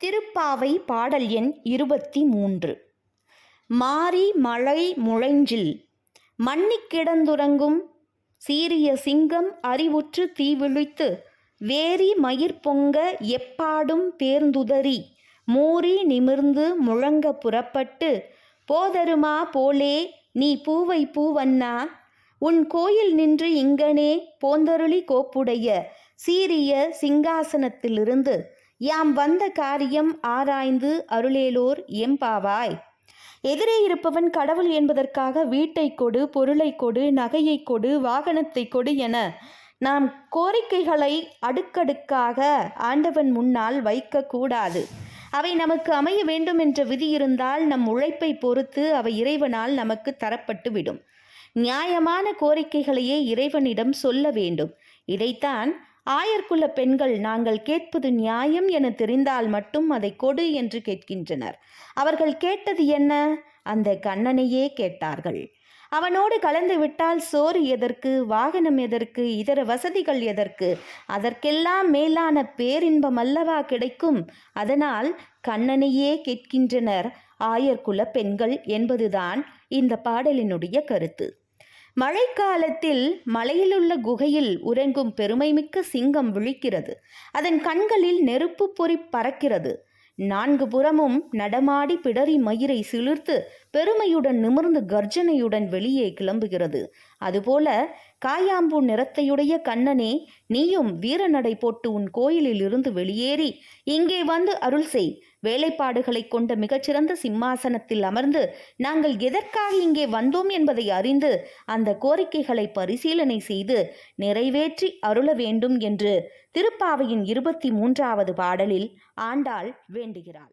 திருப்பாவை பாடல் எண் இருபத்தி மூன்று மாரி மழை முழைஞ்சில் மன்னிக் கிடந்துறங்கும் சீரிய சிங்கம் அறிவுற்று தீவிழித்து வேரி மயிர் பொங்க எப்பாடும் பேர்ந்துதறி மூறி நிமிர்ந்து முழங்க புறப்பட்டு போதருமா போலே நீ பூவை பூவண்ணா உன் கோயில் நின்று இங்கனே போந்தருளி கோப்புடைய சீரிய சிங்காசனத்திலிருந்து யாம் வந்த காரியம் ஆராய்ந்து அருளேலோர் எம்பாவாய். எதிரே இருப்பவன் கடவுள் என்பதற்காக வீட்டை கொடு பொருளை கொடு நகையை கொடு வாகனத்தை கொடு என நாம் கோரிக்கைகளை அடுக்கடுக்காக ஆண்டவன் முன்னால் வைக்கக்கூடாது அவை நமக்கு அமைய வேண்டும் என்ற விதி இருந்தால் நம் உழைப்பை பொறுத்து அவை இறைவனால் நமக்கு தரப்பட்டு விடும். நியாயமான கோரிக்கைகளையே இறைவனிடம் சொல்ல வேண்டும். இதைத்தான் ஆயர்குல பெண்கள் நாங்கள் கேட்பது நியாயம் என தெரிந்தால் மட்டும் அதை கொடு என்று கேட்கின்றனர். அவர்கள் கேட்டது என்ன? அந்த கண்ணனையே கேட்டார்கள். அவனோடு கலந்து விட்டால் சோறு எதற்கு? வாகனம் எதற்கு? இதர வசதிகள் எதற்கு? அதற்கெல்லாம் மேலான பேரின்பம் அல்லவா கிடைக்கும்? அதனால் கண்ணனையே கேட்கின்றனர். ஆயர்குல பெண்கள் என்பதுதான் இந்த பாடலினுடைய கருத்து. மழைக்காலத்தில் மலையிலுள்ள குகையில் உறங்கும் பெருமைமிக்க சிங்கம் விழிக்கிறது. அதன் கண்களில் நெருப்பு பொறி பறக்கிறது. நான்கு புறமும் நடமாடி பிடரி மயிரை சிலிர்த்து பெருமையுடன் நிமிர்ந்து கர்ஜனையுடன் வெளியே கிளம்புகிறது. அதுபோல காயாம்பு நிறத்தையுடைய கண்ணனே நீயும் வீரநடை போட்டு உன் கோயிலில் இருந்து வெளியேறி இங்கே வந்து அருள் செய். வேலைப்பாடுகளை கொண்ட மிகச்சிறந்த சிம்மாசனத்தில் அமர்ந்து நாங்கள் எதற்காக இங்கே வந்தோம் என்பதை அறிந்து அந்த கோரிக்கைகளை பரிசீலனை செய்து நிறைவேற்றி அருள வேண்டும் என்று திருப்பாவையின் இருபத்தி மூன்றாவது பாடலில் ஆண்டாள் வேண்டுகிறாள்.